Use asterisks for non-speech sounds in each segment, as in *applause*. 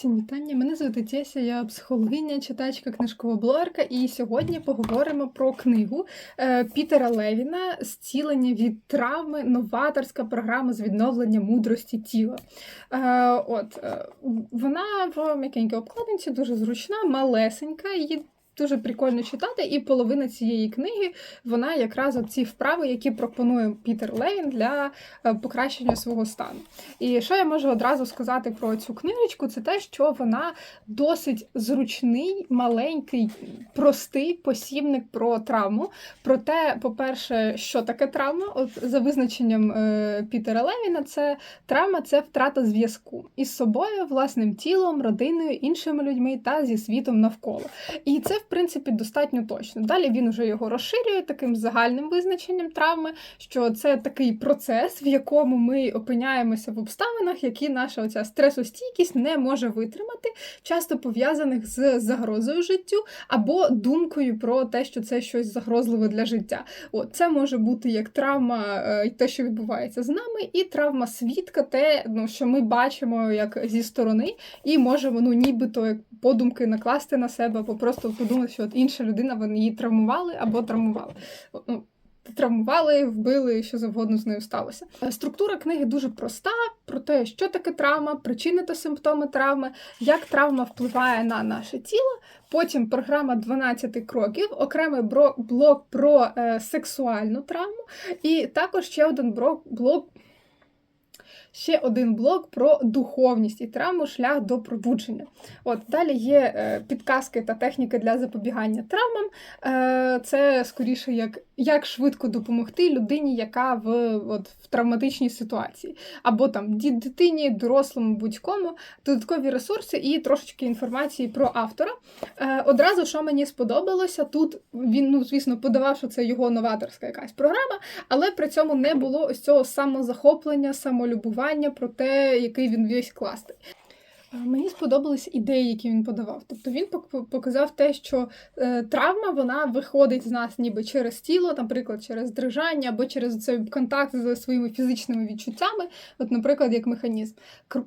Всім вітання. Мене звати Теся, я психологиня, читачка, книжкова блогерка, і сьогодні поговоримо про книгу е, Пітера Левіна Зцілення від травми, новаторська програма з відновлення мудрості тіла. Е, От е, вона в м'якенькій обкладинці, дуже зручна, малесенька. Її Дуже прикольно читати, і половина цієї книги вона якраз ці вправи, які пропонує Пітер Левін для е, покращення свого стану. І що я можу одразу сказати про цю книжечку, це те, що вона досить зручний, маленький, простий посібник про травму. Про те, по-перше, що таке травма, от за визначенням е, Пітера Левіна, це травма це втрата зв'язку із собою, власним тілом, родиною, іншими людьми та зі світом навколо. І це, в принципі, достатньо точно. Далі він вже його розширює таким загальним визначенням травми, що це такий процес, в якому ми опиняємося в обставинах, які наша оця стресостійкість не може витримати, часто пов'язаних з загрозою життю або думкою про те, що це щось загрозливе для життя. От це може бути як травма, е, те, що відбувається з нами, і травма свідка, те, ну що ми бачимо як зі сторони, і можемо ну нібито як подумки накласти на себе, або просто подумати, що от інша людина вони її травмували або травмували. Ну, Травмували, вбили, що завгодно з нею сталося. Структура книги дуже проста про те, що таке травма, причини та симптоми травми, як травма впливає на наше тіло. Потім програма 12 кроків, окремий блок про е, сексуальну травму, і також ще один блок ще один блок про духовність і травму шлях до пробудження. От Далі є е, підказки та техніки для запобігання травмам. Е, Це скоріше як як швидко допомогти людині, яка в от, в травматичній ситуації. Або там дитині, дорослому, будь-кому, додаткові ресурси і трошечки інформації про автора. Е, Одразу, що мені сподобалося, тут він, ну, звісно, подавав, що це його новаторська якась програма, але при цьому не було ось цього самозахоплення, самолюбування міркування про те, який він весь класний. Мені сподобались ідеї, які він подавав. Тобто він показав те, що е, травма вона виходить з нас ніби через тіло, наприклад, через дрижання або через цей контакт з своїми фізичними відчуттями, от, наприклад, як механізм.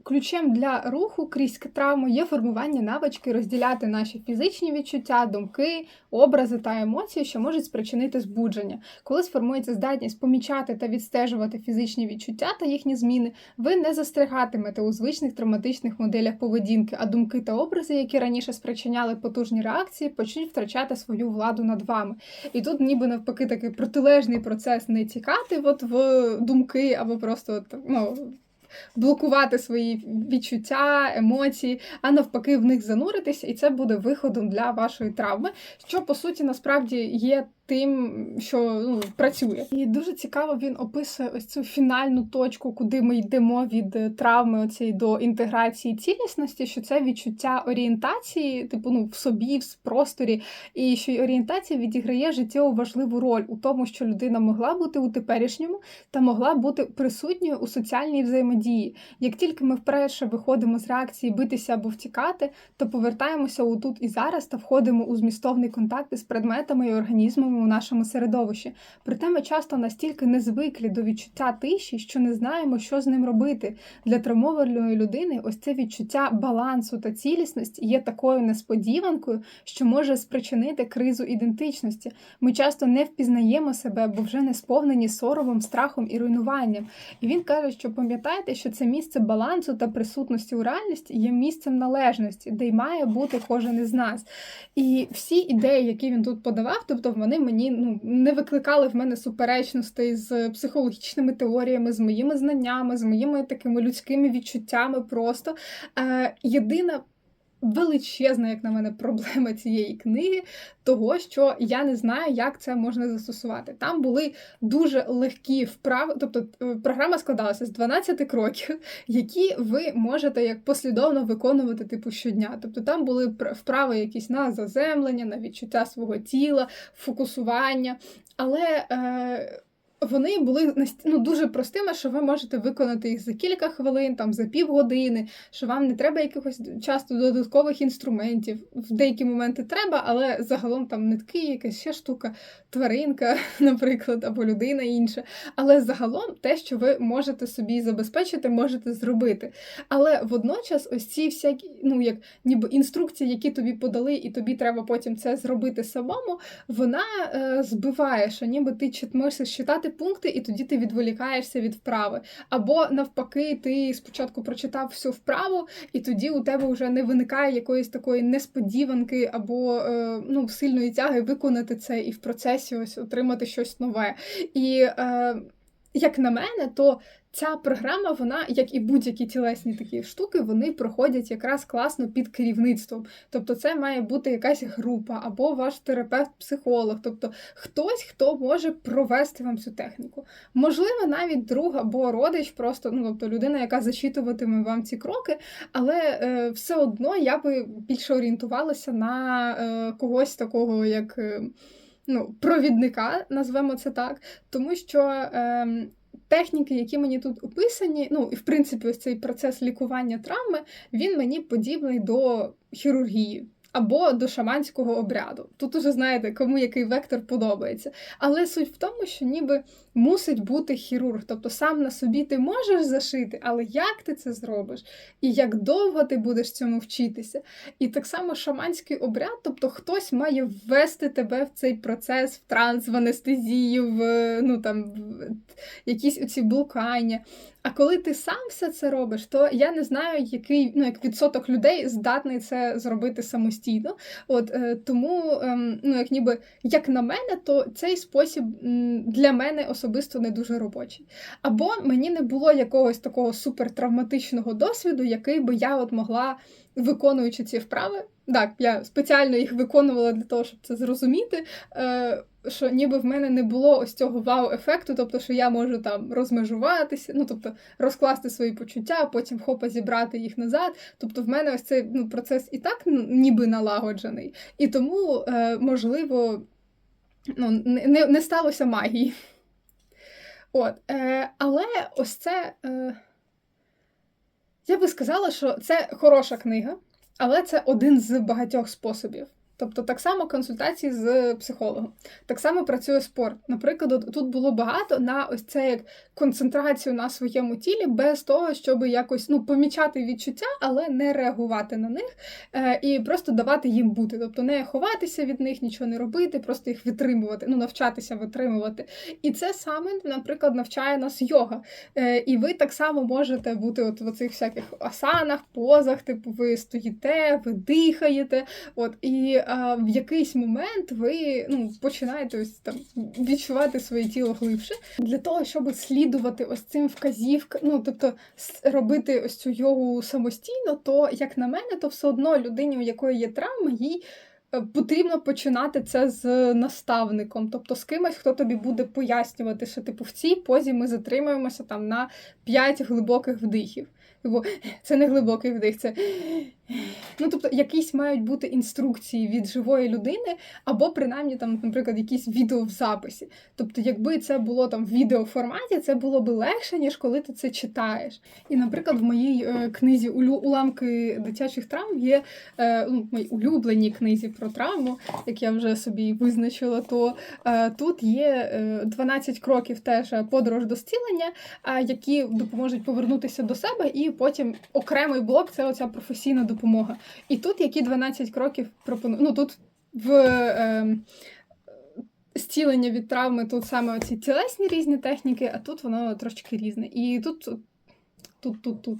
Ключем для руху крізь травму є формування навички розділяти наші фізичні відчуття, думки, образи та емоції, що можуть спричинити збудження. Коли сформується здатність помічати та відстежувати фізичні відчуття та їхні зміни, ви не застрягатимете у звичних травматичних моделях поведінки, а думки та образи, які раніше спричиняли потужні реакції, почнуть втрачати свою владу над вами. І тут, ніби навпаки, такий протилежний процес не тікати от в думки або просто ну, блокувати свої відчуття, емоції, а навпаки, в них зануритися, і це буде виходом для вашої травми, що по суті насправді є тим, що ну, працює. І дуже цікаво він описує ось цю фінальну точку, куди ми йдемо від е, травми оцієї до інтеграції цілісності, що це відчуття орієнтації, типу ну, в собі, в просторі, і що орієнтація відіграє життєво важливу роль у тому, що людина могла бути у теперішньому та могла бути присутньою у соціальній взаємодії. Як тільки ми вперше виходимо з реакції битися або втікати, то повертаємося у тут і зараз та входимо у змістовний контакт із предметами і організмами у нашому середовищі. Проте ми часто настільки не звиклі до відчуття тиші, що не знаємо, що з ним робити. Для травмованої людини ось це відчуття балансу та цілісності є такою несподіванкою, що може спричинити кризу ідентичності. Ми часто не впізнаємо себе, бо вже не сповнені соромом, страхом і руйнуванням. І він каже, що пам'ятайте, що це місце балансу та присутності у реальності є місцем належності, де й має бути кожен із нас. І всі ідеї, які він тут подавав, тобто вони мені ну, не викликали в мене суперечностей з психологічними теоріями, з моїми знаннями, з моїми такими людськими відчуттями. Просто Е, єдина. Величезна, як на мене, проблема цієї книги, того, що я не знаю, як це можна застосувати. Там були дуже легкі вправи, тобто е, програма складалася з 12 кроків, які ви можете як послідовно виконувати типу щодня. Тобто там були вправи якісь на заземлення, на відчуття свого тіла, фокусування. Але. Е, вони були ну, дуже простими, що ви можете виконати їх за кілька хвилин, там за півгодини, що вам не треба якихось часто додаткових інструментів. В деякі моменти треба, але загалом там нитки, якась ще штука, тваринка, *laughs* наприклад, або людина інша. Але загалом те, що ви можете собі забезпечити, можете зробити. Але водночас, ось ці всякі, ну як ніби інструкції, які тобі подали, і тобі треба потім це зробити самому, вона е, збиває, що ніби ти чит- читати пункти, і тоді ти відволікаєшся від вправи. Або навпаки, ти спочатку прочитав всю вправу, і тоді у тебе вже не виникає якоїсь такої несподіванки або е, ну, сильної тяги виконати це і в процесі ось отримати щось нове. І е, як на мене, то ця програма, вона, як і будь-які тілесні такі штуки, вони проходять якраз класно під керівництвом. Тобто, це має бути якась група або ваш терапевт-психолог, тобто хтось, хто може провести вам цю техніку. Можливо, навіть друг або родич, просто ну тобто людина, яка зачитуватиме вам ці кроки, але е, все одно я би більше орієнтувалася на е, когось такого, як. Е, Ну, провідника, назвемо це так, тому що ем, техніки, які мені тут описані, ну і в принципі, ось цей процес лікування травми, він мені подібний до хірургії. Або до шаманського обряду. Тут уже знаєте, кому який вектор подобається. Але суть в тому, що ніби мусить бути хірург. Тобто сам на собі ти можеш зашити, але як ти це зробиш? І як довго ти будеш цьому вчитися? І так само шаманський обряд, тобто хтось має ввести тебе в цей процес, в транс, в анестезію, в ну там в якісь оці блукання. А коли ти сам все це робиш, то я не знаю, який ну як відсоток людей здатний це зробити самостійно. От е, тому, ем, ну як ніби як на мене, то цей спосіб для мене особисто не дуже робочий. Або мені не було якогось такого супертравматичного досвіду, який би я от могла, виконуючи ці вправи. Так, я спеціально їх виконувала для того, щоб це зрозуміти. Е, що ніби в мене не було ось цього вау-ефекту, тобто, що я можу там розмежуватися, ну тобто розкласти свої почуття, потім хопа зібрати їх назад. Тобто, в мене ось цей ну, процес і так ніби налагоджений. І тому, е, можливо, ну, не, не сталося магії. От, е, Але ось це. Е, я би сказала, що це хороша книга, але це один з багатьох способів. Тобто так само консультації з психологом, так само працює спорт. Наприклад, тут було багато на ось це як концентрацію на своєму тілі, без того, щоб якось ну, помічати відчуття, але не реагувати на них е, і просто давати їм бути. Тобто не ховатися від них, нічого не робити, просто їх витримувати, ну навчатися витримувати. І це саме, наприклад, навчає нас йога. Е, і ви так само можете бути от в цих всяких асанах, позах, типу, ви стоїте, ви дихаєте. От і а, в якийсь момент ви ну, починаєте ось там відчувати своє тіло глибше для того, щоб слідувати ось цим вказівкам, ну тобто робити ось цю йогу самостійно, то як на мене, то все одно людині, у якої є травма, їй. е, Потрібно починати це з наставником, тобто з кимось, хто тобі буде пояснювати, що типу в цій позі ми затримуємося там на 5 глибоких вдихів. Бо це не глибокий вдих, це Ну, тобто, якісь мають бути інструкції від живої людини, або принаймні там, наприклад, якісь відео в записі. Тобто, якби це було там в відеоформаті, це було би легше, ніж коли ти це читаєш. І, наприклад, в моїй е, книзі Уламки дитячих травм є е, ну, моїй улюбленій книзі про травму, як я вже собі визначила, то е, тут є е, 12 кроків теж подорож до зцілення, е, які допоможуть повернутися до себе, і потім окремий блок це оця професійна допомога. І тут які 12 кроків пропоную. Ну тут в е, зцілення від травми тут саме оці тілесні різні техніки, а тут воно трошки різне. І тут, тут, тут, тут.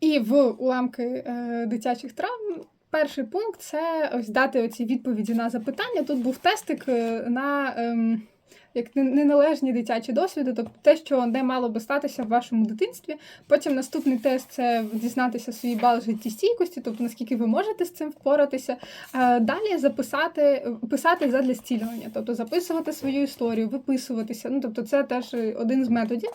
І в уламки е, дитячих травм. Перший пункт це ось дати оці відповіді на запитання. Тут був тестик е, на ем, як неналежні дитячі досвіди, тобто те, що не мало би статися в вашому дитинстві. Потім наступний тест це дізнатися свій бал життєстійкості, тобто наскільки ви можете з цим впоратися. Далі записати писати задля зцілювання, тобто записувати свою історію, виписуватися. Ну тобто, це теж один з методів.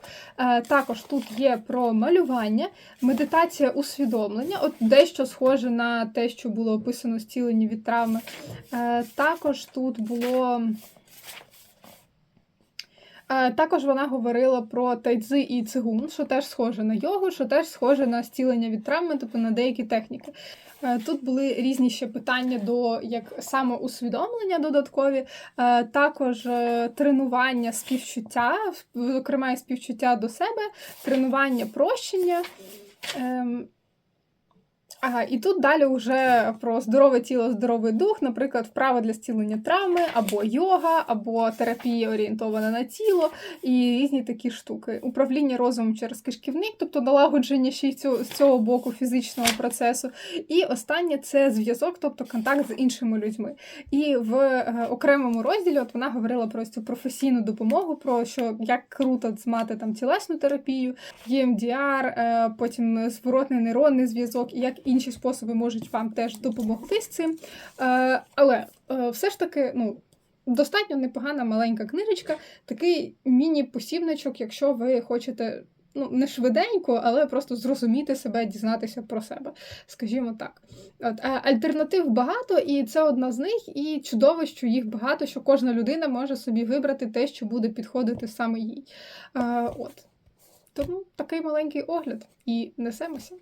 Також тут є про малювання, медитація усвідомлення, от дещо схоже на те, що було описано зцілення від травми. Також тут було. Е, Також вона говорила про тайцзи і цигун, що теж схоже на йогу, що теж схоже на зцілення від травми, тобто на деякі техніки. Е, Тут були різні ще питання до як самоусвідомлення додаткові, е, також тренування співчуття, зокрема і співчуття до себе, тренування прощення. Ага, і тут далі вже про здорове тіло, здоровий дух, наприклад, вправа для зцілення травми, або йога, або терапія орієнтована на тіло, і різні такі штуки. Управління розумом через кишківник, тобто налагодження ще й цього, з цього боку фізичного процесу. І останнє це зв'язок, тобто контакт з іншими людьми. І в е, окремому розділі от вона говорила про цю професійну допомогу, про що як круто мати там тілесну терапію, EMDR, е, потім зворотний нейронний зв'язок, і як інші способи можуть вам теж допомогти з цим. Е, Але е, все ж таки, ну. Достатньо непогана маленька книжечка, такий міні-посібничок, якщо ви хочете ну, не швиденько, але просто зрозуміти себе, дізнатися про себе, скажімо так. От, альтернатив багато, і це одна з них, і чудово, що їх багато, що кожна людина може собі вибрати те, що буде підходити саме їй. Е, от. Тому такий маленький огляд і несемося.